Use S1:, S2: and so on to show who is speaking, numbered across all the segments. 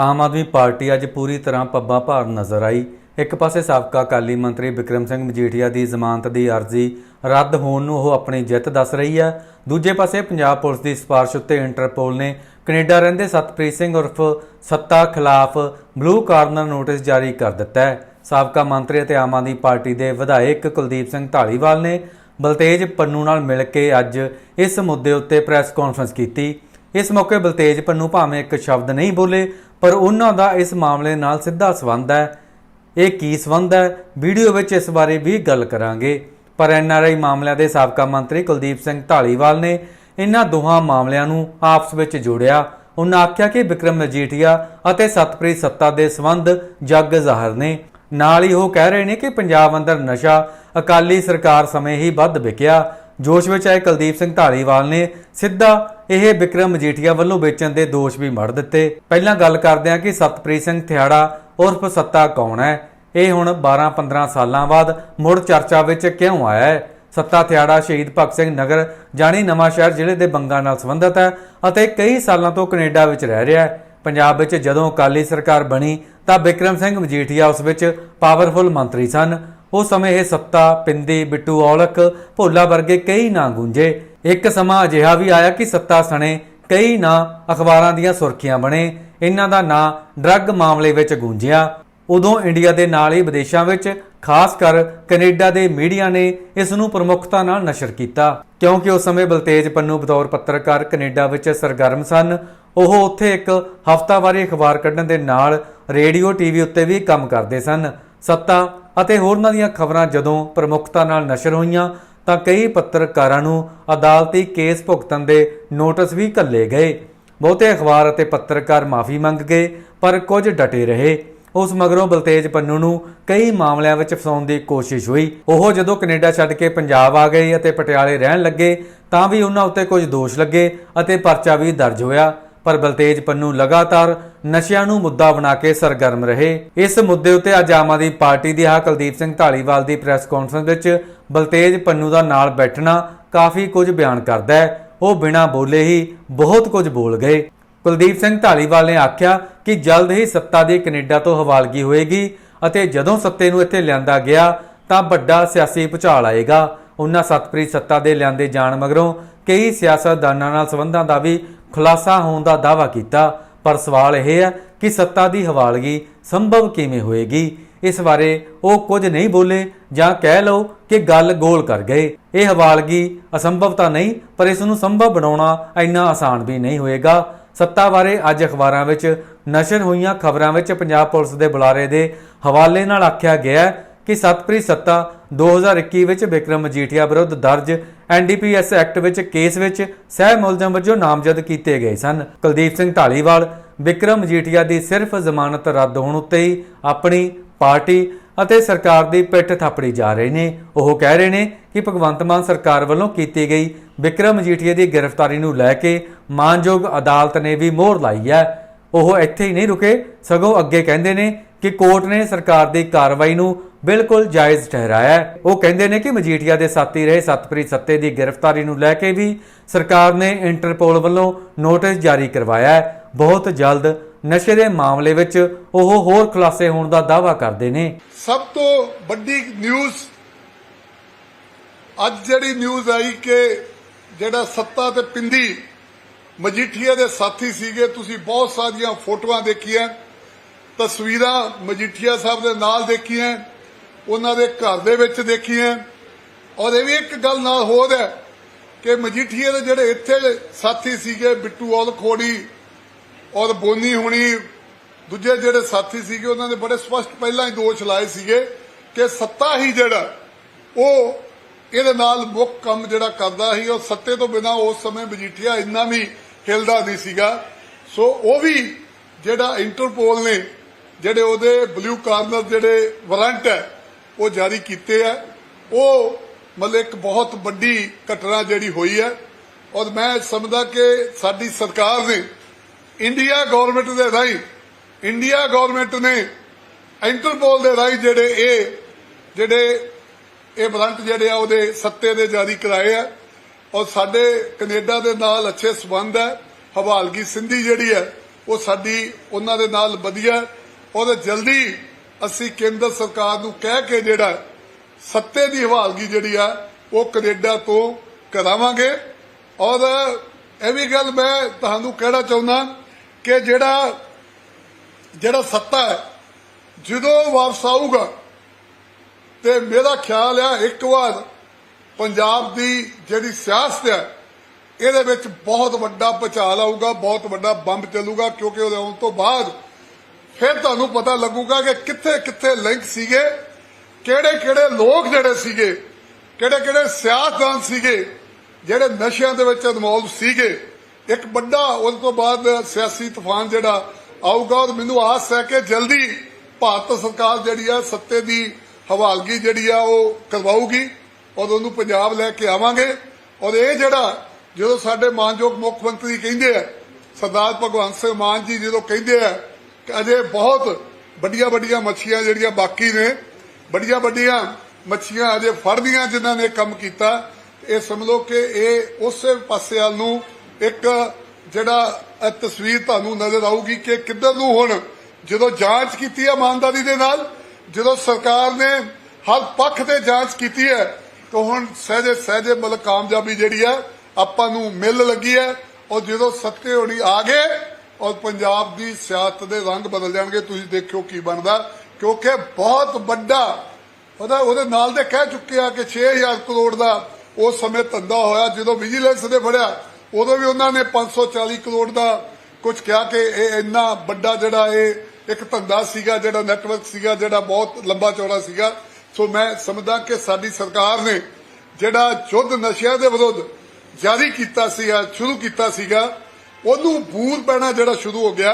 S1: ਆਮ Aadmi party ਅੱਜ ਪੂਰੀ ਤਰ੍ਹਾਂ ਪੱਬਾਂ ਭਾਰ ਨਜ਼ਰ ਆਈ। ਇੱਕ ਪਾਸੇ ਸਾਬਕਾ ਅਕਾਲੀ ਮੰਤਰੀ ਵਿਕਰਮ ਸਿੰਘ ਮਜੀਠੀਆ ਦੀ ਜ਼ਮਾਨਤ ਦੀ ਅਰਜ਼ੀ ਰੱਦ ਹੋਣ ਨੂੰ ਉਹ ਆਪਣੀ ਜਿੱਤ ਦੱਸ ਰਹੀ ਹੈ। ਦੂਜੇ ਪਾਸੇ ਪੰਜਾਬ ਪੁਲਿਸ ਦੀ ਸਿਫਾਰਿਸ਼ ਉੱਤੇ ਇੰਟਰਪੋਲ ਨੇ ਕੈਨੇਡਾ ਰਹਿੰਦੇ ਸਤਪ੍ਰੀਤ ਸਿੰਘ ਉਰਫ ਸੱਤਾ ਖਿਲਾਫ ਬਲੂ ਕਾਰਨਰ ਨੋਟਿਸ ਜਾਰੀ ਕਰ ਦਿੱਤਾ ਹੈ। ਸਾਬਕਾ ਮੰਤਰੀ ਅਤੇ ਆਮ ਆਦਮੀ ਪਾਰਟੀ ਦੇ ਵਿਧਾਇਕ ਕੁਲਦੀਪ ਸਿੰਘ ਢਾਲੀਵਾਲ ਨੇ ਬਲਤੇਜ ਪੰਨੂ ਨਾਲ ਮਿਲ ਕੇ ਅੱਜ ਇਸ ਮੁੱਦੇ ਉੱਤੇ ਪ੍ਰੈਸ ਕਾਨਫਰੰਸ ਕੀਤੀ। ਇਸ ਮੌਕੇ ਬਲਤੇਜ ਪੰਨੂ ਭਾਵੇਂ ਇੱਕ ਸ਼ਬਦ ਨਹੀਂ ਬੋਲੇ, ਪਰ ਉਹਨਾਂ ਦਾ ਇਸ ਮਾਮਲੇ ਨਾਲ ਸਿੱਧਾ ਸੰਬੰਧ ਹੈ। ਇਹ ਕੀ ਸੰਬੰਧ ਹੈ? ਵੀਡੀਓ ਵਿੱਚ ਇਸ ਬਾਰੇ ਵੀ ਗੱਲ ਕਰਾਂਗੇ। ਪਰ ਐਨਆਰਆਈ ਮਾਮਲਿਆਂ ਦੇ ਸਾਬਕਾ ਮੰਤਰੀ ਕੁਲਦੀਪ ਸਿੰਘ ਢਾਲੀਵਾਲ ਨੇ ਇਹਨਾਂ ਦੋਹਾਂ ਮਾਮਲਿਆਂ ਨੂੰ ਆਪਸ ਵਿੱਚ ਜੋੜਿਆ। ਉਹਨਾਂ ਆਖਿਆ ਕਿ ਵਿਕਰਮ ਮਜੀਠੀਆ ਅਤੇ ਸਤਪ੍ਰੀਤ ਸੱਤਾ ਦੇ ਸੰਬੰਧ ਜੱਗ ਜ਼ਾਹਰ ਨੇ। ਨਾਲ ਹੀ ਉਹ ਕਹਿ ਰਹੇ ਨੇ ਕਿ ਪੰਜਾਬ ਅੰਦਰ ਨਸ਼ਾ ਅਕਾਲੀ ਸਰਕਾਰ ਸਮੇਂ ਹੀ ਵੱਧ ਵਿਕਿਆ। ਜੋਸ਼ ਵਿੱਚ ਆਏ ਕੁਲਦੀਪ ਸਿੰਘ ਢਾਲੀਵਾਲ ਨੇ ਸਿੱਧਾ ਇਹ ਵਿਕਰਮ ਮਜੀਠੀਆ ਵੱਲੋਂ ਵੇਚਣ ਦੇ ਦੋਸ਼ ਵੀ ਮੜ ਦਿੱਤੇ। ਪਹਿਲਾਂ ਗੱਲ ਕਰਦੇ ਹਾਂ ਕਿ ਸਤਪ੍ਰੀਤ ਸਿੰਘ ਥਿਆੜਾ ਉਰਫ ਸੱਤਾ ਕੌਣ ਹੈ? ਇਹ ਹੁਣ 12-15 ਸਾਲਾਂ ਬਾਅਦ ਮੁੜ ਚਰਚਾ ਵਿੱਚ ਕਿਉਂ ਆਇਆ ਹੈ? ਸੱਤਾ ਥਿਆੜਾ ਸ਼ਹੀਦ ਭਗਤ ਸਿੰਘ ਨਗਰ ਜਾਣੀ ਨਵਾਂ ਸ਼ਹਿਰ ਜ਼ਿਲ੍ਹੇ ਦੇ ਬੰਗਾ ਨਾਲ ਸੰਬੰਧਿਤ ਹੈ ਅਤੇ ਕਈ ਸਾਲਾਂ ਤੋਂ ਕੈਨੇਡਾ ਵਿੱਚ ਰਹਿ ਰਿਹਾ ਹੈ। ਪੰਜਾਬ ਵਿੱਚ ਜਦੋਂ ਅਕਾਲੀ ਸਰਕਾਰ ਬਣੀ ਤਾਂ ਵਿਕਰਮ ਸਿੰਘ ਮਜੀਠੀਆ ਉਸ ਵਿੱਚ ਪਾਵਰਫੁਲ ਮੰਤਰੀ ਸਨ। ਉਸ ਸਮੇਂ ਇਹ ਸੱਤਾ, ਪਿੰਦੀ, ਬਿੱਟੂ, ਔਲਖ, ਭੋਲਾ ਵਰਗੇ ਕਈ ਨਾਂ ਗੂੰਜੇ। ਇੱਕ ਸਮਾਂ ਅਜਿਹਾ ਵੀ ਆਇਆ ਕਿ ਸੱਤਾ ਸਣੇ ਕਈ ਨਾਂ ਅਖਬਾਰਾਂ ਦੀਆਂ ਸੁਰਖੀਆਂ ਬਣੇ। ਇਹਨਾਂ ਦਾ ਨਾਂ ਡਰੱਗ ਮਾਮਲੇ ਵਿੱਚ ਗੂੰਜਿਆ। ਉਦੋਂ ਇੰਡੀਆ ਦੇ ਨਾਲ ਹੀ ਵਿਦੇਸ਼ਾਂ ਵਿੱਚ, ਖਾਸ ਕਰ ਕੈਨੇਡਾ ਦੇ ਮੀਡੀਆ ਨੇ ਇਸ ਨੂੰ ਪ੍ਰਮੁੱਖਤਾ ਨਾਲ ਨਸ਼ਰ ਕੀਤਾ। ਕਿਉਂਕਿ ਉਸ ਸਮੇਂ ਬਲਤੇਜ ਪੰਨੂ ਬਤੌਰ ਪੱਤਰਕਾਰ ਕੈਨੇਡਾ ਵਿੱਚ ਸਰਗਰਮ ਸਨ। ਉਹ ਉੱਥੇ ਇੱਕ ਹਫ਼ਤਾਵਾਰੀ ਅਖਬਾਰ ਕੱਢਣ ਦੇ ਨਾਲ ਰੇਡੀਓ, ਟੀਵੀ ਉੱਤੇ ਵੀ ਕੰਮ ਕਰਦੇ ਸਨ। ਸੱਤਾ ਅਤੇ ਹੋਰਨਾਂ ਦੀਆਂ ਖਬਰਾਂ ਜਦੋਂ ਪ੍ਰਮੁੱਖਤਾ ਨਾਲ ਨਸ਼ਰ ਹੋਈਆਂ, ਤਾਂ ਕਈ ਪੱਤਰਕਾਰਾਂ ਨੂੰ ਅਦਾਲਤੀ ਕੇਸ ਭੁਗਤਣ ਦੇ ਨੋਟਿਸ ਵੀ ਘੱਲੇ ਗਏ। ਬਹੁਤੇ ਅਖਬਾਰ ਅਤੇ ਪੱਤਰਕਾਰ ਮਾਫੀ ਮੰਗ ਗਏ, ਪਰ ਕੁਝ ਡਟੇ ਰਹੇ। ਉਸ ਮਗਰੋਂ ਬਲਤੇਜ ਪੰਨੂ ਨੂੰ ਕਈ ਮਾਮਲਿਆਂ ਵਿੱਚ ਫਸਾਉਣ ਦੀ ਕੋਸ਼ਿਸ਼ ਹੋਈ। ਉਹ ਜਦੋਂ ਕੈਨੇਡਾ ਛੱਡ ਕੇ ਪੰਜਾਬ ਆ ਗਏ ਅਤੇ ਪਟਿਆਲੇ ਰਹਿਣ ਲੱਗੇ, ਤਾਂ ਵੀ ਉਹਨਾਂ ਉੱਤੇ ਕੁਝ ਦੋਸ਼ ਲੱਗੇ ਅਤੇ ਪਰਚਾ ਵੀ ਦਰਜ ਹੋਇਆ। ਪਰ ਬਲਤੇਜ ਪੰਨੂ ਲਗਾਤਾਰ ਨਸ਼ਿਆਂ ਨੂੰ ਮੁੱਦਾ ਬਣਾ ਕੇ ਸਰਗਰਮ ਰਹੇ। ਇਸ ਮੁੱਦੇ ਉੱਤੇ ਅੱਜ ਆਮ ਆਦਮੀ ਪਾਰਟੀ ਦੀ ਆਹ ਕੁਲਦੀਪ ਸਿੰਘ ਢਾਲੀਵਾਲ ਦੀ ਪ੍ਰੈਸ ਕਾਨਫਰੰਸ ਵਿੱਚ ਬਲਤੇਜ ਪੰਨੂ ਦਾ ਨਾਲ ਬੈਠਣਾ ਕਾਫੀ ਕੁਝ ਬਿਆਨ ਕਰਦਾ ਹੈ। ਉਹ ਬਿਨਾਂ ਬੋਲੇ ਹੀ ਬਹੁਤ ਕੁਝ ਬੋਲ ਗਏ। ਕੁਲਦੀਪ ਸਿੰਘ ਢਾਲੀਵਾਲ ਨੇ ਆਖਿਆ ਕਿ ਜਲਦ ਹੀ ਸੱਤਾ ਦੀ ਕੈਨੇਡਾ ਤੋਂ ਹਵਾਲਗੀ ਹੋਏਗੀ ਅਤੇ ਜਦੋਂ ਸੱਤੇ ਨੂੰ ਇੱਥੇ ਲਿਆਂਦਾ ਗਿਆ ਤਾਂ ਵੱਡਾ ਸਿਆਸੀ ਭੁਚਾਲ ਆਏਗਾ। ਉਹਨਾਂ ਸਤਪ੍ਰੀਤ ਸੱਤਾ ਦੇ ਲਿਆਂਦੇ ਜਾਣ ਮਗਰੋਂ ਕਈ ਸਿਆਸਤਦਾਨਾਂ ਨਾਲ ਸੰਬੰਧਾਂ ਦਾ ਵੀ ਖੁਲਾਸਾ ਹੋਣ ਦਾ ਦਾਅਵਾ ਕੀਤਾ, ਪਰ ਸਵਾਲ ਇਹ ਹੈ ਕਿ ਸੱਤਾ ਦੀ ਹਵਾਲਗੀ ਸੰਭਵ ਕਿਵੇਂ ਹੋਏਗੀ? ਇਸ ਬਾਰੇ ਉਹ ਕੁਝ ਨਹੀਂ ਬੋਲੇ ਜਾਂ ਕਹਿ ਲਓ ਕਿ ਗੱਲ ਗੋਲ ਕਰ ਗਏ। ਇਹ ਹਵਾਲਗੀ ਅਸੰਭਵ ਤਾਂ ਨਹੀਂ, ਪਰ ਇਸ ਨੂੰ ਸੰਭਵ ਬਣਾਉਣਾ ਇੰਨਾ ਆਸਾਨ ਵੀ ਨਹੀਂ ਹੋਏਗਾ। ਸੱਤਾ ਬਾਰੇ ਅੱਜ ਅਖਬਾਰਾਂ ਵਿੱਚ ਨਸ਼ਰ ਹੋਈਆਂ ਖਬਰਾਂ ਵਿੱਚ ਪੰਜਾਬ ਪੁਲਿਸ ਦੇ ਬੁਲਾਰੇ ਦੇ ਹਵਾਲੇ ਨਾਲ ਆਖਿਆ ਗਿਆ ਕਿ ਸਤਪ੍ਰੀਤ ਸੱਤਾ 2021 ਵਿੱਚ ਵਿਕਰਮ ਮਜੀਠੀਆ ਵਿਰੁੱਧ ਦਰਜ ਐਨਡੀਪੀਐਸ ਐਕਟ ਵਿੱਚ ਕੇਸ ਵਿੱਚ ਸਹਿ ਮੁਲਜ਼ਮ ਵਜੋਂ ਨਾਮਜ਼ਦ ਕੀਤੇ ਗਏ ਸਨ। ਕੁਲਦੀਪ ਸਿੰਘ ਢਾਲੀਵਾਲ, ਵਿਕਰਮ ਮਜੀਠੀਆ ਦੀ ਸਿਰਫ ਜ਼ਮਾਨਤ ਰੱਦ ਹੋਣ ਉੱਤੇ ਹੀ ਆਪਣੀ ਪਾਰਟੀ ਅਤੇ ਸਰਕਾਰ ਦੀ ਪਿੱਠ ਥਾਪੜੀ ਜਾ ਰਹੇ ਨੇ। ਉਹ ਕਹਿ ਰਹੇ ਨੇ ਕਿ ਭਗਵੰਤ ਮਾਨ ਸਰਕਾਰ ਵੱਲੋਂ ਕੀਤੀ ਗਈ ਵਿਕਰਮ ਮਜੀਠੀਆ ਦੀ ਗ੍ਰਿਫਤਾਰੀ ਨੂੰ ਲੈ ਕੇ ਮਾਨਯੋਗ ਅਦਾਲਤ ਨੇ ਵੀ ਮੋਹਰ ਲਾਈ ਹੈ। ਉਹ ਇੱਥੇ ਹੀ ਨਹੀਂ ਰੁਕੇ, ਸਗੋਂ ਅੱਗੇ ਕਹਿੰਦੇ ਨੇ ਕਿ ਕੋਰਟ ਨੇ ਸਰਕਾਰ ਦੀ ਕਾਰਵਾਈ ਨੂੰ ਬਿਲਕੁਲ ਜਾਇਜ਼ ਠਹਿਰਾਇਆ ਹੈ। ਉਹ ਕਹਿੰਦੇ ਨੇ ਕਿ ਮਜੀਠੀਆ ਦੇ ਸਾਥੀ ਰਹੇ। ਸਤਪ੍ਰੀਤ ਸੱਤੇ ਦੀ ਗ੍ਰਿਫਤਾਰੀ ਨੂੰ ਲੈ ਕੇ ਵੀ ਸਰਕਾਰ ਨੇ ਇੰਟਰਪੋਲ ਵੱਲੋਂ ਨੋਟਿਸ ਜਾਰੀ ਕਰਵਾਇਆ ਹੈ। ਬਹੁਤ ਜਲਦ ਨਸ਼ੇ ਦੇ ਮਾਮਲੇ ਵਿੱਚ ਉਹ ਹੋਰ ਖੁਲਾਸੇ ਹੋਣ ਦਾ ਦਾਅਵਾ ਕਰਦੇ ਨੇ।
S2: ਸਭ ਤੋਂ ਵੱਡੀ ਨਿਊਜ਼ ਅੱਜ ਜਿਹੜੀ ਨਿਊਜ਼ ਆਈ ਕਿ ਜਿਹੜਾ ਸੱਤਾ ਤੇ ਪਿੰਦੀ ਮਜੀਠੀਆ ਦੇ ਸਾਥੀ ਸੀਗੇ, ਤੁਸੀਂ ਬਹੁਤ ਸਾਰੀਆਂ ਫੋਟੋਆਂ ਦੇਖੀਆਂ, ਤਸਵੀਰਾਂ ਮਜੀਠੀਆ ਸਾਹਿਬ ਦੇ ਨਾਲ ਦੇਖੀਆਂ। ਉਹਨਾਂ ਦੇ ਘਰ ਦੇ ਵਿੱਚ ਦੇਖੀਆਂ ਔਰ ਇਹ ਵੀ ਇੱਕ ਗੱਲ ਨਾਲ ਹੋਰ ਹੈ ਕਿ ਮਜੀਠੀਏ ਦੇ ਜਿਹੜੇ ਇੱਥੇ ਸਾਥੀ ਸੀਗੇ, ਬਿੱਟੂ ਔਲ ਖੋੜੀ ਔਰ ਬੋਨੀ ਹੁਣੀ, ਦੂਜੇ ਜਿਹੜੇ ਸਾਥੀ ਸੀਗੇ, ਉਹਨਾਂ ਨੇ ਬੜੇ ਸਪਸ਼ਟ ਪਹਿਲਾਂ ਹੀ ਦੋਸ਼ ਲਾਏ ਸੀਗੇ ਕਿ ਸੱਤਾ ਹੀ ਜਿਹੜਾ, ਉਹ ਇਹਦੇ ਨਾਲ ਮੁੱਖ ਕੰਮ ਜਿਹੜਾ ਕਰਦਾ ਸੀ, ਉਹ ਸੱਤੇ ਤੋਂ ਬਿਨਾ ਉਸ ਸਮੇਂ ਮਜੀਠੀਆ ਇੰਨਾ ਵੀ ਹਿਲਦਾ ਨਹੀਂ ਸੀਗਾ। ਸੋ ਉਹ ਵੀ ਜਿਹੜਾ ਇੰਟਰਪੋਲ ਨੇ, ਜਿਹੜੇ ਉਹਦੇ ਬਲੂ ਕਾਰਨਰ ਜਿਹੜੇ ਵਾਰੰਟ ਹੈ ਉਹ ਜਾਰੀ ਕੀਤੇ ਆ। ਉਹ ਮਤਲਬ ਇੱਕ ਬਹੁਤ ਵੱਡੀ ਘਟਨਾ ਜਿਹੜੀ ਹੋਈ ਹੈ। ਔਰ ਮੈਂ ਸਮਝਦਾ ਕਿ ਸਾਡੀ ਸਰਕਾਰ ਨੇ ਇੰਡੀਆ ਗਵਰਨਮੈਂਟ ਦੇ ਰਾਹੀਂ, ਇੰਡੀਆ ਗਵਰਨਮੈਂਟ ਨੇ ਇੰਟਰਪੋਲ ਦੇ ਰਾਹੀਂ ਜਿਹੜੇ ਇਹ ਜਿਹੜੇ ਇਹ ਵਾਰੰਟ ਜਿਹੜੇ ਆ, ਉਹਦੇ ਸੱਤੇ ਦੇ ਜਾਰੀ ਕਰਾਏ ਆ। ਔਰ ਸਾਡੇ ਕੈਨੇਡਾ ਦੇ ਨਾਲ ਅੱਛੇ ਸਬੰਧ ਹੈ ਹਵਾਲਗੀ ਸਿੰਧੀ ਜਿਹੜੀ ਹੈ ਉਹ ਸਾਡੀ, ਉਹਨਾਂ ਦੇ ਨਾਲ ਵਧੀਆ। ਔਰ ਜਲਦੀ ਅਸੀਂ ਕੇਂਦਰ ਸਰਕਾਰ ਨੂੰ ਕਹਿ ਕੇ ਜਿਹੜਾ ਸੱਤੇ ਦੀ ਹਵਾਲਗੀ ਜਿਹੜੀ ਆ, ਉਹ ਕੈਨੇਡਾ ਤੋਂ ਕਰਾਵਾਂਗੇ। ਔਰ ਇਹ ਵੀ ਗੱਲ ਮੈਂ ਤੁਹਾਨੂੰ ਕਹਿਣਾ ਚਾਹੁੰਦਾ ਕਿ ਜਿਹੜਾ ਜਿਹੜਾ ਸੱਤਾ ਹੈ, ਜਦੋਂ ਵਾਪਸ ਆਊਗਾ, ਤੇ ਮੇਰਾ ਖਿਆਲ ਆ ਇੱਕ ਵਾਰ ਪੰਜਾਬ ਦੀ ਜਿਹੜੀ ਸਿਆਸਤ ਹੈ, ਇਹਦੇ ਵਿੱਚ ਬਹੁਤ ਵੱਡਾ ਪਚਾਲ ਆਊਗਾ, ਬਹੁਤ ਵੱਡਾ ਬੰਬ ਚੱਲੂਗਾ, ਕਿਉਂਕਿ ਉਹਦੇ ਆਉਣ ਤੋਂ ਬਾਅਦ ਫਿਰ ਤੁਹਾਨੂੰ ਪਤਾ ਲੱਗੂਗਾ ਕਿ ਕਿੱਥੇ ਕਿੱਥੇ ਲਿੰਕ ਸੀਗੇ, ਕਿਹੜੇ ਕਿਹੜੇ ਲੋਕ ਜਿਹੜੇ ਸੀਗੇ, ਕਿਹੜੇ ਕਿਹੜੇ ਸਿਆਸਤਦਾਨ ਸੀਗੇ, ਜਿਹੜੇ ਨਸ਼ਿਆਂ ਦੇ ਵਿੱਚ ਇਨਵੋਲਵ ਸੀਗੇ। ਇੱਕ ਵੱਡਾ ਉਸ ਤੋਂ ਬਾਅਦ ਸਿਆਸੀ ਤੂਫਾਨ ਜਿਹੜਾ ਆਊਗਾ, ਔਰ ਮੈਨੂੰ ਆਸ ਹੈ ਕਿ ਜਲਦੀ ਭਾਰਤ ਸਰਕਾਰ ਜਿਹੜੀ ਆ, ਸੱਤੇ ਦੀ ਹਵਾਲਗੀ ਜਿਹੜੀ ਆ, ਉਹ ਕਰਵਾਊਗੀ, ਔਰ ਉਹਨੂੰ ਪੰਜਾਬ ਲੈ ਕੇ ਆਵਾਂਗੇ। ਔਰ ਇਹ ਜਿਹੜਾ, ਜਦੋਂ ਸਾਡੇ ਮਾਨਯੋਗ ਮੁੱਖ ਮੰਤਰੀ ਕਹਿੰਦੇ ਆ, ਸਰਦਾਰ ਭਗਵੰਤ ਸਿੰਘ ਮਾਨ ਜੀ ਜਦੋਂ ਕਹਿੰਦੇ ਆ ਅਜੇ ਬਹੁਤ ਵੱਡੀਆਂ ਵੱਡੀਆਂ ਮੱਛੀਆਂ ਜਿਹੜੀਆਂ ਬਾਕੀ ਨੇ, ਵੱਡੀਆਂ ਵੱਡੀਆਂ ਮੱਛੀਆਂ ਅਜੇ ਫੜਦੀਆਂ ਜਿਨ੍ਹਾਂ ਨੇ ਕੰਮ ਕੀਤਾ। ਇਹ ਸਮਝ ਕਿ ਇਹ ਉਸੇ ਪਾਸੇ ਵਾਲ ਨੂੰ ਇੱਕ ਜਿਹੜਾ ਤਸਵੀਰ ਤੁਹਾਨੂੰ ਨਜ਼ਰ ਆਊਗੀ ਕਿ ਕਿੱਧਰ ਨੂੰ ਹੁਣ ਜਦੋਂ ਜਾਂਚ ਕੀਤੀ ਹੈ ਇਮਾਨਦਾਰੀ ਦੇ ਨਾਲ, ਜਦੋਂ ਸਰਕਾਰ ਨੇ ਹਰ ਪੱਖ ਤੇ ਜਾਂਚ ਕੀਤੀ ਹੈ, ਤਾਂ ਹੁਣ ਸਹਿਜੇ ਸਹਿਜੇ ਮਤਲਬ ਕਾਮਯਾਬੀ ਜਿਹੜੀ ਹੈ ਆਪਾਂ ਨੂੰ ਮਿਲ ਲੱਗੀ ਹੈ। ਔਰ ਜਦੋਂ ਸੱਤੇ ਹੋਣੀ ਆ ਗਏ ਔਰ ਪੰਜਾਬ ਦੀ ਸਿਆਸਤ ਦੇ ਰੰਗ ਬਦਲ ਜਾਣਗੇ। ਤੁਸੀਂ ਦੇਖਿਓ ਕੀ ਬਣਦਾ। ਕਿਉਂਕਿ ਬਹੁਤ ਵੱਡਾ ਉਹਦਾ ਉਹਦੇ ਨਾਲ ਦੇ ਕਹਿ ਚੁੱਕੇ ਆ ਕਿ 6000 ਕਰੋੜ ਦਾ ਉਸ ਸਮੇਂ ਧੰਦਾ ਹੋਇਆ, ਜਦੋਂ ਵਿਜੀਲੈਂਸ ਨੇ ਫੜਿਆ, ਉਦੋਂ ਵੀ ਉਹਨਾਂ ਨੇ 540 ਕਰੋੜ ਦਾ ਕੁਝ ਕਿਹਾ ਕਿ ਇਹ ਇੰਨਾ ਵੱਡਾ ਜਿਹੜਾ ਇਹ ਇੱਕ ਧੰਦਾ ਸੀਗਾ, ਜਿਹੜਾ ਨੈਟਵਰਕ ਸੀਗਾ, ਜਿਹੜਾ ਬਹੁਤ ਲੰਬਾ ਚੌੜਾ ਸੀਗਾ। ਸੋ ਮੈਂ ਸਮਝਦਾ ਕਿ ਸਾਡੀ ਸਰਕਾਰ ਨੇ ਜਿਹੜਾ ਯੁੱਧ ਨਸ਼ਿਆਂ ਦੇ ਵਿਰੁੱਧ ਜਾਰੀ ਕੀਤਾ ਸੀਗਾ, ਸ਼ੁਰੂ ਕੀਤਾ ਸੀਗਾ ਉਹਨੂੰ ਬੂਰ ਪੈਣਾ ਜਿਹੜਾ ਸ਼ੁਰੂ ਹੋ ਗਿਆ।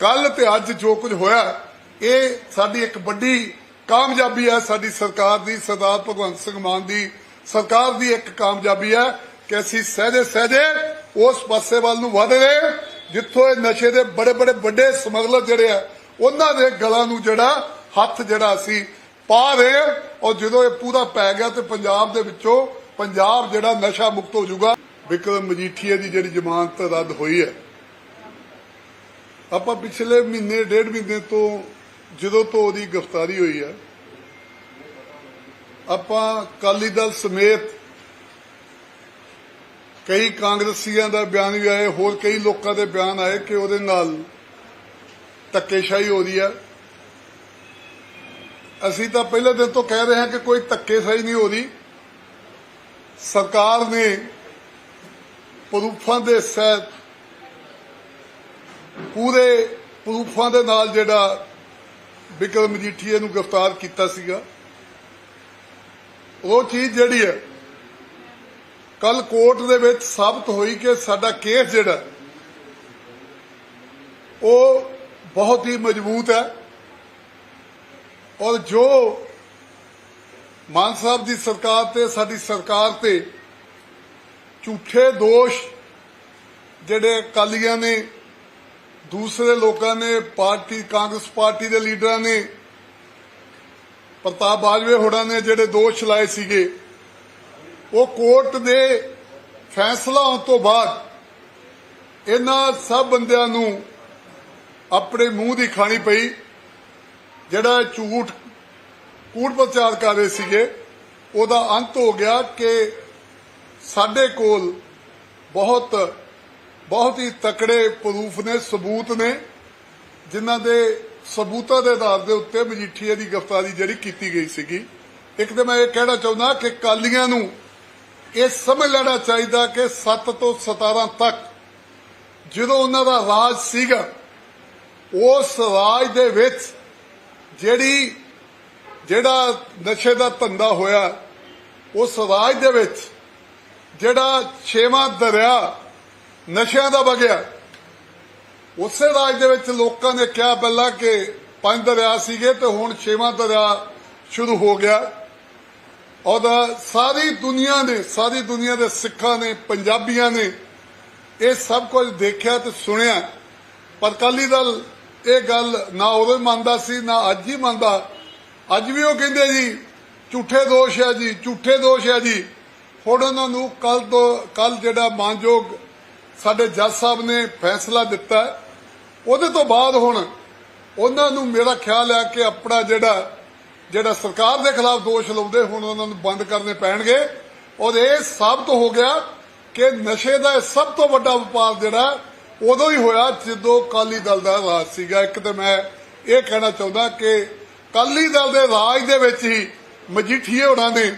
S2: ਕੱਲ ਤੇ ਅੱਜ ਜੋ ਕੁਝ ਹੋਇਆ, ਇਹ ਸਾਡੀ ਇੱਕ ਵੱਡੀ ਕਾਮਯਾਬੀ ਹੈ। ਸਾਡੀ ਸਰਕਾਰ ਦੀ, ਸਰਦਾਰ ਭਗਵੰਤ ਸਿੰਘ ਮਾਨ ਦੀ ਸਰਕਾਰ ਦੀ ਇੱਕ ਕਾਮਯਾਬੀ ਹੈ ਕਿ ਅਸੀਂ ਸਹਜੇ ਸਹਜੇ ਉਸ ਪਾਸੇ ਵੱਲ ਨੂੰ ਵਧ ਰਹੇ। ਜਿੱਥੋਂ ਇਹ ਨਸ਼ੇ ਦੇ ਬੜੇ ਬੜੇ ਵੱਡੇ ਸਮਗਲਰ ਜਿਹੜੇ ਆ, ਉਹਨਾਂ ਦੇ ਗਲਾਂ ਨੂੰ ਜਿਹੜਾ ਹੱਥ ਜਿਹੜਾ ਅਸੀਂ ਪਾ ਰਹੇ ਔਰ ਜਦੋਂ ਇਹ ਪੂਰਾ ਪੈ ਗਿਆ ਤੇ ਪੰਜਾਬ ਦੇ ਵਿੱਚੋਂ ਪੰਜਾਬ ਜਿਹੜਾ ਨਸ਼ਾ ਮੁਕਤ ਹੋ ਜਾਊਗਾ ਵਿਕਰਮ ਮਜੀਠੀਆ ਦੀ ਜਿਹੜੀ ਜ਼ਮਾਨਤ ਰੱਦ ਹੋਈ ਹੈ। ਆਪਾਂ ਪਿਛਲੇ ਮਹੀਨੇ, ਡੇਢ ਮਹੀਨੇ ਤੋਂ ਜਦੋਂ ਤੋਂ ਉਹਦੀ ਗ੍ਰਿਫਤਾਰੀ ਹੋਈ ਹੈ, ਆਪਾਂ ਕਾਲੀ ਦਲ ਸਮੇਤ ਕਈ ਕਾਂਗਰਸੀਆਂ ਦਾ ਬਿਆਨ ਵੀ ਆਏ, ਹੋਰ ਕਈ ਲੋਕਾਂ ਦੇ ਬਿਆਨ ਆਏ ਕਿ ਉਹਦੇ ਨਾਲ ਧੱਕੇਸ਼ਾਹੀ ਹੋ ਰਹੀ ਹੈ। ਅਸੀਂ ਤਾਂ ਪਹਿਲੇ ਦਿਨ ਤੋਂ ਕਹਿ ਰਹੇ ਹਾਂ ਕਿ ਕੋਈ ਧੱਕੇਸ਼ਾਹੀ ਨਹੀਂ ਹੋ ਰਹੀ। ਸਰਕਾਰ ਨੇ ਪ੍ਰੂਫਾਂ ਦੇ ਸਹਿਤ ਪੂਰੇ ਪ੍ਰੂਫਾਂ ਦੇ ਨਾਲ ਜਿਹੜਾ ਵਿਕਰਮ ਮਜੀਠੀਆ ਨੂੰ ਗ੍ਰਿਫਤਾਰ ਕੀਤਾ ਸੀਗਾ। ਉਹ ਚੀਜ਼ ਜਿਹੜੀ ਹੈ ਕੱਲ ਕੋਰਟ ਦੇ ਵਿੱਚ ਸਾਬਤ ਹੋਈ ਕਿ ਸਾਡਾ ਕੇਸ ਜਿਹੜਾ, ਉਹ ਬਹੁਤ ਹੀ ਮਜ਼ਬੂਤ ਹੈ ਔਰ ਜੋ ਮਾਨ ਸਾਹਿਬ ਦੀ ਸਰਕਾਰ ਤੇ ਸਾਡੀ ਸਰਕਾਰ ਤੇ ਝੂਠੇ ਦੋਸ਼ ਜਿਹੜੇ ਅਕਾਲੀਆਂ ਨੇ, ਦੂਸਰੇ ਲੋਕਾਂ ਨੇ, ਪਾਰਟੀ, ਕਾਂਗਰਸ ਪਾਰਟੀ ਦੇ ਲੀਡਰਾਂ ਨੇ, ਪ੍ਰਤਾਪ ਬਾਜਵੇ ਹੋਰਾਂ ਨੇ ਜਿਹੜੇ ਦੋਸ਼ ਲਾਏ ਸੀਗੇ, ਉਹ ਕੋਰਟ ਦੇ ਫੈਸਲਾ ਆਉਣ ਤੋਂ ਬਾਅਦ ਇਹਨਾਂ ਸਭ ਬੰਦਿਆਂ ਨੂੰ ਆਪਣੇ ਮੂੰਹ ਦੀ ਖਾਣੀ ਪਈ, ਜਿਹੜਾ ਝੂਠ, ਕੂੜ ਪ੍ਰਚਾਰ ਕਰ ਰਹੇ ਸੀਗੇ, ਉਹਦਾ ਅੰਤ ਹੋ ਗਿਆ ਕਿ ਸਾਡੇ ਕੋਲ ਬਹੁਤ ਬਹੁਤ ਹੀ ਤਕੜੇ ਪ੍ਰੂਫ ਨੇ, ਸਬੂਤ ਨੇ, ਜਿਨ੍ਹਾਂ ਦੇ ਸਬੂਤਾਂ ਦੇ ਆਧਾਰ ਦੇ ਉੱਤੇ ਮਜੀਠੀਏ ਦੀ ਗ੍ਰਿਫਤਾਰੀ ਜਿਹੜੀ ਕੀਤੀ ਗਈ ਸੀਗੀ। ਇੱਕ ਤੇ ਮੈਂ ਇਹ ਕਹਿਣਾ ਚਾਹੁੰਦਾ ਕਿ ਕਾਲੀਆਂ ਨੂੰ ਇਹ ਸਮਝ ਲੈਣਾ ਚਾਹੀਦਾ ਕਿ 7 ਤੋਂ 17 ਤੱਕ ਜਦੋਂ ਉਹਨਾਂ ਦਾ ਰਾਜ ਸੀਗਾ, ਉਸ ਰਾਜ ਦੇ ਵਿੱਚ ਜਿਹੜੀ, ਜਿਹੜਾ ਨਸ਼ੇ ਦਾ ਧੰਦਾ ਹੋਇਆ, ਉਸ ਰਾਜ ਦੇ ਵਿੱਚ ਜਿਹੜਾ ਛੇਵਾਂ ਦਰਿਆ ਨਸ਼ਿਆਂ ਦਾ ਵਗਿਆ, ਉਸੇ ਰਾਜ ਦੇ ਵਿੱਚ ਲੋਕਾਂ ਨੇ ਕਿਹਾ ਪਹਿਲਾਂ ਕਿ ਪੰਜ ਦਰਿਆ ਸੀਗੇ ਤੇ ਹੁਣ ਛੇਵਾਂ ਦਰਿਆ ਸ਼ੁਰੂ ਹੋ ਗਿਆ। ਔਰ ਸਾਰੀ ਦੁਨੀਆ ਨੇ, ਸਾਰੀ ਦੁਨੀਆ ਦੇ ਸਿੱਖਾਂ ਨੇ, ਪੰਜਾਬੀਆਂ ਨੇ ਇਹ ਸਭ ਕੁਝ ਦੇਖਿਆ ਤੇ ਸੁਣਿਆ। ਪਰ ਅਕਾਲੀ ਦਲ ਇਹ ਗੱਲ ਨਾ ਉਦੋਂ ਹੀ ਮੰਨਦਾ ਸੀ, ਨਾ ਅੱਜ ਹੀ ਮੰਨਦਾ। ਅੱਜ ਵੀ ਉਹ ਕਹਿੰਦੇ ਜੀ, ਝੂਠੇ ਦੋਸ਼ ਹੈ ਜੀ, ਝੂਠੇ ਦੋਸ਼ ਹੈ ਜੀ। ਹੁਣ ਉਹਨਾਂ ਨੂੰ ਕੱਲ ਤੋਂ, ਕੱਲ ਜਿਹੜਾ ਮਾਨਯੋਗ ਸਾਡੇ ਜੱਜ ਸਾਹਿਬ ਨੇ ਫੈਸਲਾ ਦਿੱਤਾ ਉਹਦੇ ਤੋਂ ਬਾਅਦ ਹੁਣ ਉਹਨਾਂ ਨੂੰ ਮੇਰਾ ਖਿਆਲ ਹੈ ਕਿ ਆਪਣਾ ਜਿਹੜਾ ਜਿਹੜਾ ਸਰਕਾਰ ਦੇ ਖਿਲਾਫ ਦੋਸ਼ ਲਾਉਂਦੇ ਹੁਣ ਉਹਨਾਂ ਨੂੰ ਬੰਦ ਕਰਨੇ ਪੈਣਗੇ। ਔਰ ਇਹ ਸਾਬਤ ਹੋ ਗਿਆ ਕਿ ਨਸ਼ੇ ਦਾ ਇਹ ਸਭ ਤੋਂ ਵੱਡਾ ਵਪਾਰ ਜਿਹੜਾ ਉਦੋਂ ਹੀ ਹੋਇਆ ਜਦੋਂ ਕਾਲੀ ਦਲ ਦਾ ਰਾਜ ਸੀਗਾ। ਇੱਕ ਤੇ ਮੈਂ ਇਹ ਕਹਿਣਾ ਚਾਹੁੰਦਾ ਕਿ ਕਾਲੀ ਦਲ ਦੇ ਰਾਜ ਦੇ ਵਿੱਚ ਹੀ ਮਜੀਠੀਏ ਹੋਣਾ ਨੇ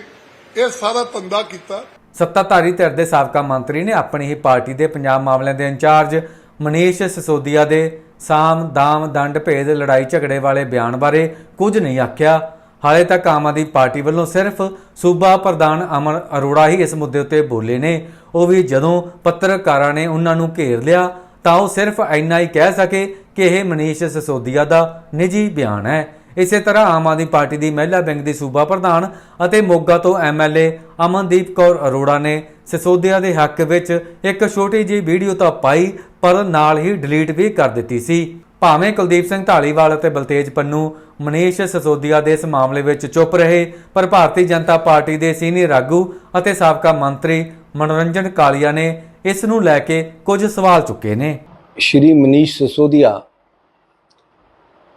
S2: ਇਹ ਸਾਰਾ ਧੰਦਾ ਕੀਤਾ।
S1: ਸੱਤਾਧਾਰੀ ਧਿਰ ਦੇ ਸਾਬਕਾ ਮੰਤਰੀ ਨੇ ਆਪਣੀ ਹੀ ਪਾਰਟੀ ਦੇ ਪੰਜਾਬ ਮਾਮਲਿਆਂ ਦੇ ਇੰਚਾਰਜ ਮਨੀਸ਼ ਸਿਸੋਦੀਆ ਦੇ ਸਾਮ, ਦਾਮ, ਦੰਡ ਭੇਦ, ਲੜਾਈ ਝਗੜੇ ਵਾਲੇ ਬਿਆਨ ਬਾਰੇ ਕੁਝ ਨਹੀਂ ਆਖਿਆ। ਹਾਲੇ ਤੱਕ ਆਮ ਆਦਮੀ ਪਾਰਟੀ ਵੱਲੋਂ ਸਿਰਫ ਸੂਬਾ ਪ੍ਰਧਾਨ ਅਮਰ ਅਰੋੜਾ ਹੀ ਇਸ ਮੁੱਦੇ ਉੱਤੇ ਬੋਲੇ ਨੇ। ਉਹ ਵੀ ਜਦੋਂ ਪੱਤਰਕਾਰਾਂ ਨੇ ਉਹਨਾਂ ਨੂੰ ਘੇਰ ਲਿਆ, ਤਾਂ ਉਹ ਸਿਰਫ ਇੰਨਾ ਹੀ ਕਹਿ ਸਕੇ ਕਿ ਇਹ ਮਨੀਸ਼ ਸਸੋਦੀਆ ਦਾ ਨਿੱਜੀ ਬਿਆਨ ਹੈ। ਇਸੇ ਤਰ੍ਹਾਂ ਆਮ ਆਦਮੀ ਪਾਰਟੀ ਦੀ ਮਹਿਲਾ ਵਿੰਗ ਦੀ ਸੂਬਾ ਪ੍ਰਧਾਨ ਅਤੇ ਮੋਗਾ ਤੋਂ ਐਮਐਲਏ ਅਮਨਦੀਪ ਕੌਰ ਅਰੋੜਾ ਨੇ ਸਿਸੋਦੀਆ ਦੇ ਹੱਕ ਵਿੱਚ ਇੱਕ ਛੋਟੀ ਜਿਹੀ ਵੀਡੀਓ ਤਾਂ ਪਾਈ, ਪਰ ਨਾਲ ਹੀ ਡਿਲੀਟ ਵੀ ਕਰ ਦਿੱਤੀ ਸੀ। ਭਾਵੇਂ ਕੁਲਦੀਪ ਸਿੰਘ ਢਾਲੀਵਾਲ ਅਤੇ ਬਲਤੇਜ ਪੰਨੂ ਮਨੀਸ਼ ਸਸੋਦੀਆ ਦੇ ਇਸ ਮਾਮਲੇ ਵਿੱਚ ਚੁੱਪ ਰਹੇ, ਪਰ ਭਾਰਤੀ ਜਨਤਾ ਪਾਰਟੀ ਦੇ ਸੀਨੀਅਰ ਆਗੂ ਅਤੇ ਸਾਬਕਾ ਮੰਤਰੀ ਮਨੋਰੰਜਨ ਕਾਲੀਆ ਨੇ ਇਸ ਨੂੰ ਲੈ ਕੇ ਕੁਝ ਸਵਾਲ ਚੁੱਕੇ ਨੇ।
S3: ਸ਼੍ਰੀ ਮਨੀਸ਼ ਸਸੋਦੀਆ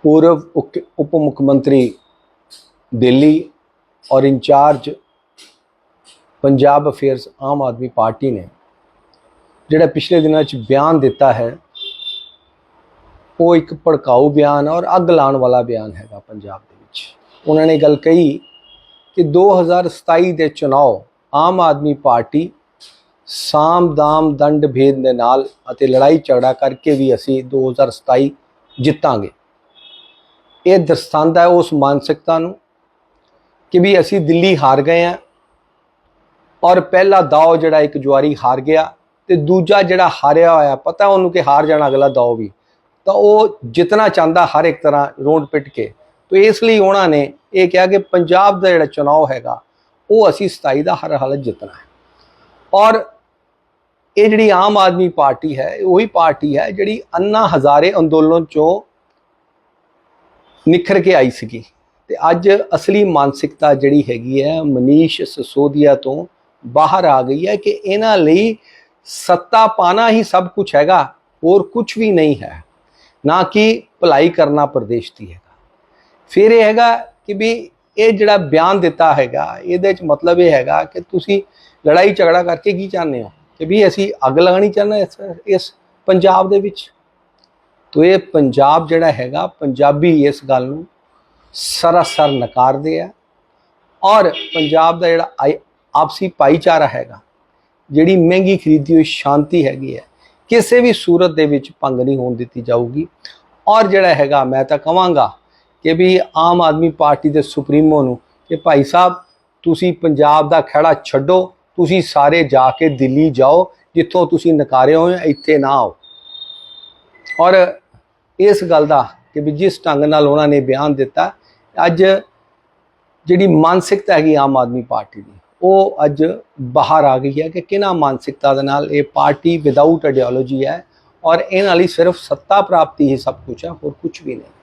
S3: पूर्व उप उप मुख्यमंत्री दिल्ली और in-charge Punjab affairs Aam Aadmi party ਨੇ ਜਿਹੜਾ ਪਿਛਲੇ ਦਿਨਾਂ 'ਚ ਬਿਆਨ ਦਿੱਤਾ ਹੈ ਉਹ ਇੱਕ ਭੜਕਾਊ ਬਿਆਨ ਹੈ ਔਰ ਅੱਗ ਲਾਉਣ ਵਾਲਾ ਬਿਆਨ ਹੈਗਾ ਪੰਜਾਬ ਦੇ ਵਿੱਚ ਉਹਨਾਂ ਨੇ ਗੱਲ ਕਹੀ ਕਿ 2027 ਦੇ ਚੁਣਾਵ ਆਮ ਆਦਮੀ ਪਾਰਟੀ ਸਾਮ ਦਾਮ ਦੰਡ ਭੇਦ ਦੇ ਨਾਲ ਅਤੇ ਲੜਾਈ ਝਗੜਾ ਕਰਕੇ ਵੀ ਅਸੀਂ 2027 ਜਿੱਤਾਂਗੇ ਇਹ ਦਰਸਾਉਂਦਾ ਹੈ ਉਸ ਮਾਨਸਿਕਤਾ ਨੂੰ ਕਿ ਵੀ ਅਸੀਂ ਦਿੱਲੀ ਹਾਰ ਗਏ ਹਾਂ ਔਰ ਪਹਿਲਾ ਦਾਅ ਜਿਹੜਾ ਇੱਕ ਜੁਆਰੀ ਹਾਰ ਗਿਆ ਤੇ ਦੂਜਾ ਜਿਹੜਾ ਹਾਰਿਆ ਹੋਇਆ, ਪਤਾ ਉਹਨੂੰ ਕਿ ਹਾਰ ਜਾਣਾ ਅਗਲਾ ਦਾਅ ਵੀ। ਤਾਂ ਉਹ ਜਿੱਤਣਾ ਚਾਹੁੰਦਾ ਹਰ ਇੱਕ ਤਰ੍ਹਾਂ ਰੋਂਡ ਪਿੱਟ ਕੇ। ਤੇ ਇਸ ਲਈ ਉਹਨਾਂ ਨੇ ਇਹ ਕਿਹਾ ਕਿ ਪੰਜਾਬ ਦਾ ਜਿਹੜਾ ਚੁਣਾਵ ਹੈਗਾ, ਉਹ ਅਸੀਂ 27 ਦਾ ਹਰ ਹਾਲਤ ਜਿੱਤਣਾ ਹੈ। ਔਰ ਇਹ ਜਿਹੜੀ ਆਮ ਆਦਮੀ ਪਾਰਟੀ ਹੈ, ਉਹੀ ਪਾਰਟੀ ਹੈ ਜਿਹੜੀ ਅੰਨਾ ਹਜ਼ਾਰੇ ਅੰਦੋਲਨ ਚੋਂ ਨਿਖਰ ਕੇ ਆਈ ਸੀਗੀ। ਤੇ ਅੱਜ ਅਸਲੀ ਮਾਨਸਿਕਤਾ ਜਿਹੜੀ ਹੈਗੀ ਹੈ, ਮਨੀਸ਼ ਸਸੋਦੀਆ ਤੋਂ ਬਾਹਰ ਆ ਗਈ ਹੈ ਕਿ ਇਹਨਾਂ ਲਈ ਸੱਤਾ ਪਾਣਾ ਹੀ ਸਭ ਕੁਝ ਹੈਗਾ, ਹੋਰ ਕੁਝ ਵੀ ਨਹੀਂ ਹੈ। ਨਾ ਕਿ ਭਲਾਈ ਕਰਨਾ ਪ੍ਰਦੇਸ਼ ਦੀ ਹੈਗਾ। ਫਿਰ ਇਹ ਹੈਗਾ ਕਿ ਵੀ ਇਹ ਜਿਹੜਾ ਬਿਆਨ ਦਿੱਤਾ ਹੈਗਾ, ਇਹਦੇ ਚ ਮਤਲਬ ਇਹ ਹੈਗਾ ਕਿ ਤੁਸੀਂ ਲੜਾਈ ਝਗੜਾ ਕਰਕੇ ਕੀ ਚਾਹੁੰਦੇ ਹੋ? ਕਿ ਵੀ ਅਸੀਂ ਅੱਗ ਲਗਾਣੀ ਚਾਹੁੰਦੇ ਇਸ ਇਸ ਪੰਜਾਬ ਦੇ ਵਿੱਚ? ਤੋ ਇਹ ਪੰਜਾਬ ਜਿਹੜਾ ਹੈਗਾ ਪੰਜਾਬੀ ਇਸ ਗੱਲ ਨੂੰ ਸਰਾਸਰ ਨਕਾਰਦੇ ਆ। ਔਰ ਪੰਜਾਬ ਦਾ ਜਿਹੜਾ ਆਈ- ਆਪਸੀ ਭਾਈਚਾਰਾ ਹੈਗਾ ਜਿਹੜੀ ਮਹਿੰਗੀ ਖਰੀਦੀ ਹੋਈ ਸ਼ਾਂਤੀ ਹੈਗੀ ਹੈ ਕਿਸੇ ਵੀ ਸੂਰਤ ਦੇ ਵਿੱਚ ਭੰਗ ਨਹੀਂ ਹੋਣ ਦਿੱਤੀ ਜਾਊਗੀ। ਔਰ ਜਿਹੜਾ ਹੈਗਾ ਮੈਂ ਤਾਂ ਕਹਾਂਗਾ ਕਿ ਵੀ ਆਮ ਆਦਮੀ ਪਾਰਟੀ ਦੇ ਸੁਪਰੀਮੋ ਨੂੰ ਕਿ ਭਾਈ ਸਾਹਿਬ ਤੁਸੀਂ ਪੰਜਾਬ ਦਾ ਖੜਾ ਛੱਡੋ ਤੁਸੀਂ ਸਾਰੇ ਜਾ ਕੇ ਦਿੱਲੀ ਜਾਓ ਜਿੱਥੋਂ ਤੁਸੀਂ ਨਕਾਰੇ ਹੋਏ ਹੋ, ਇੱਥੇ ਨਾ ਆਓ। ਔਰ ਇਸ ਗੱਲ ਦਾ ਕਿ ਵੀ ਜਿਸ ਢੰਗ ਨਾਲ ਉਹਨਾਂ ਨੇ ਬਿਆਨ ਦਿੱਤਾ, ਅੱਜ ਜਿਹੜੀ ਮਾਨਸਿਕਤਾ ਹੈਗੀ ਆਮ ਆਦਮੀ ਪਾਰਟੀ ਦੀ, ਉਹ ਅੱਜ ਬਾਹਰ ਆ ਗਈ ਹੈ ਕਿ ਕਿਹਨਾਂ ਮਾਨਸਿਕਤਾ ਦੇ ਨਾਲ ਇਹ ਪਾਰਟੀ ਵਿਦਆਊਟ ਆਈਡੀਓਲੋਜੀ ਹੈ ਔਰ ਇਹਨਾਂ ਲਈ ਸਿਰਫ ਸੱਤਾ ਪ੍ਰਾਪਤੀ ਹੀ ਸਭ ਕੁਝ ਹੈ, ਹੋਰ ਕੁਝ ਵੀ ਨਹੀਂ।